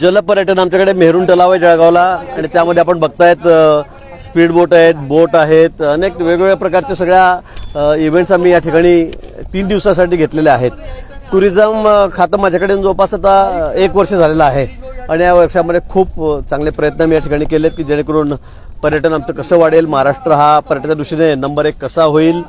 जलपर्यटन आमच्याकडे मेहरून तलाव आहे जळगावला आणि त्यामध्ये आपण बघतायत स्पीड बोट आहेत बोट आहेत अनेक वेगवेगळ्या प्रकारच्या सगळ्या इव्हेंट्स आम्ही या ठिकाणी तीन दिवसासाठी घेतलेले आहेत. टुरिझम खातं माझ्याकडे जवळपास आता एक वर्ष झालेलं आहे. आणि या वर्षामध्ये खूप चांगले प्रयत्न मी या ठिकाणी केलेत की जेणेकरून पर्यटन आमचं कसं वाढेल महाराष्ट्र हा पर्यटनाच्या दृष्टीने नंबर एक कसा होईल.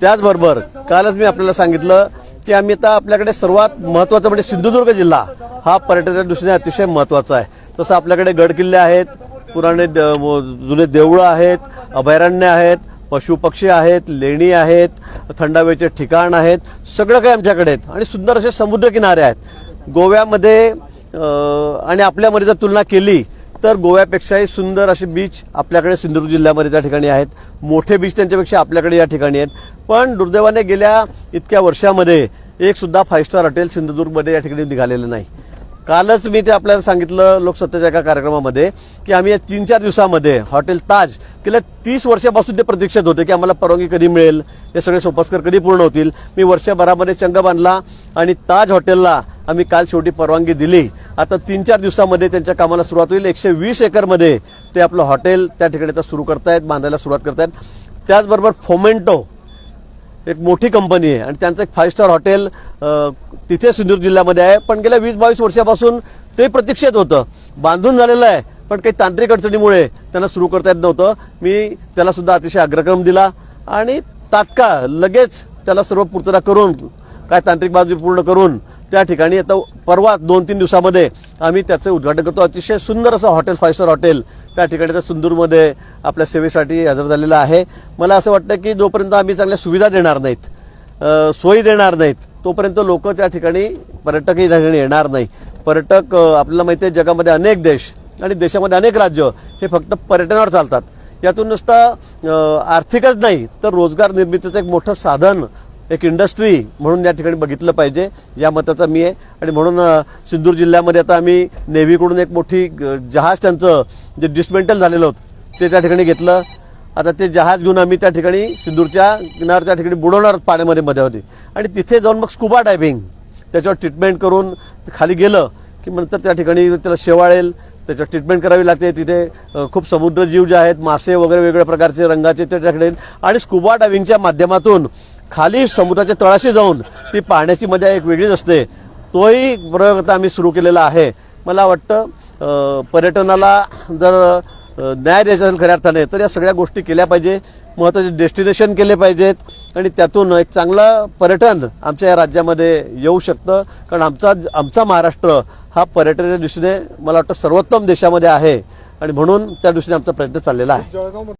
त्याचबरोबर कालच मी आपल्याला सांगितलं की आम्ही आता आपल्याकडे सर्वात महत्वाचं म्हणजे सिंधुदुर्ग जिल्हा हा पर्यटनाच्या दृष्टीने अतिशय महत्त्वाचा आहे. तसं आपल्याकडे गडकिल्ले आहेत पुराणे द- जुने देवळं आहेत अभयारण्य आहेत पशुपक्षी आहेत लेणी आहेत थंड हवेचे ठिकाण आहेत सगळं काही आमच्याकडे आहेत. आणि सुंदर असे समुद्रकिनारे आहेत. गोव्यामध्ये आणि आपल्यामध्ये जर तुलना केली तर गोव्यापेक्षाही सुंदर असे बीच आपल्याकडे सिंधुदुर्ग जिल्ह्यामध्ये त्या ठिकाणी आहेत. मोठे बीच त्यांच्यापेक्षा आपल्याकडे या ठिकाणी आहेत. पण दुर्दैवाने गेल्या इतक्या वर्षामध्ये एक सुद्धा फाईव्ह स्टार हॉटेल सिंधुदुर्गमध्ये या ठिकाणी निघालेलं नाही. कालच मी ते आपल्याला सांगितलं लोकसत्तेच्या एका कार्यक्रमामध्ये की आम्ही या तीन चार दिवसामध्ये हॉटेल ताज गेल्या तीस वर्षापासून ते प्रतीक्षेत होते की आम्हाला परवानगी कधी मिळेल हे सगळे सोपस्कर कधी पूर्ण होतील. मी वर्षभरामध्ये चंग बांधला आणि ताज हॉटेलला आम्ही काल शेवटी परवानगी दिली. आता तीन चार दिवसामध्ये त्यांच्या कामाला सुरुवात होईल. एकशे वीस एकरमध्ये ते आपलं हॉटेल त्या ठिकाणी आता सुरू करतायत बांधायला सुरुवात करतायत. त्याचबरोबर फोमेंटो एक मोठी कंपनी आहे. आणि त्यांचं एक फाईव्ह स्टार हॉटेल तिथे सिंधुदुर्ग जिल्ह्यामध्ये आहे. पण गेल्या वीस बावीस वर्षापासून ते प्रतीक्षेत होतं. बांधून झालेलं आहे. पण काही तांत्रिक अडचणीमुळे त्यांना सुरू करता येत नव्हतं. मी त्याला सुद्धा अतिशय अग्रक्रम दिला. आणि तात्काळ लगेच त्याला सर्व पूर्तता करून काय तांत्रिक बाजू पूर्ण करून त्या ठिकाणी आता परवा दोन तीन दिवसामध्ये आम्ही त्याचं उद्घाटन करतो. अतिशय सुंदर असं हॉटेल फाय स्टार हॉटेल त्या ठिकाणी त्या सुंदूरमध्ये आपल्या सेवेसाठी हजर झालेलं आहे. मला असं वाटतं की जोपर्यंत आम्ही चांगल्या सुविधा देणार नाहीत सोयी देणार नाहीत तोपर्यंत लोक त्या ठिकाणी पर्यटकही त्या ठिकाणी येणार नाही. पर्यटक आपल्याला माहिती आहे जगामध्ये अनेक देश आणि देशामध्ये अनेक राज्य हे फक्त पर्यटनावर चालतात. यातून नुसतं आर्थिकच नाही तर रोजगार निर्मितीचं एक मोठं साधन एक इंडस्ट्री म्हणून या ठिकाणी बघितलं पाहिजे. या मताचा मी आहे. आणि म्हणून अ, सिंधूर जिल्ह्यामध्ये आता आम्ही नेव्हीकडून एक मोठी जहाज त्यांचं जे डिसमेंटल झालेलं होतं ते त्या ठिकाणी घेतलं. आता ते जहाज घेऊन आम्ही त्या ठिकाणी सिंदूरच्या किनार त्या ठिकाणी बुडवणार पाण्यामध्ये मध्ये होती आणि तिथे जाऊन मग स्कुबा डायव्हिंग त्याच्यावर ट्रीटमेंट करून खाली गेलं की नंतर त्या ठिकाणी त्याला शेवाळेल त्याच्यावर ट्रीटमेंट करावी लागते. तिथे खूप खूप समुद्रजीव जे आहेत मासे वगैरे वेगवेगळ्या प्रकारचे रंगाचे ते ठिकाणी. आणि स्कुबा डायव्हिंगच्या माध्यमातून खाली समुद्राच्या तळाशी जाऊन ती पाहण्याची मजा एक वेगळीच असते. तोही प्रयोग आता आम्ही सुरू केलेला आहे. मला वाटतं पर्यटनाला जर न्याय द्यायचा असेल खऱ्या अर्थाने तर या सगळ्या गोष्टी केल्या पाहिजे. महत्त्वाचे डेस्टिनेशन केले पाहिजेत. आणि त्यातून एक चांगलं पर्यटन आमच्या या राज्यामध्ये येऊ शकतं. कारण आमचा आमचा महाराष्ट्र हा पर्यटनाच्या दृष्टीने मला वाटतं सर्वोत्तम देशामध्ये आहे. आणि म्हणून त्या दृष्टीने आमचा प्रयत्न चाललेला आहे.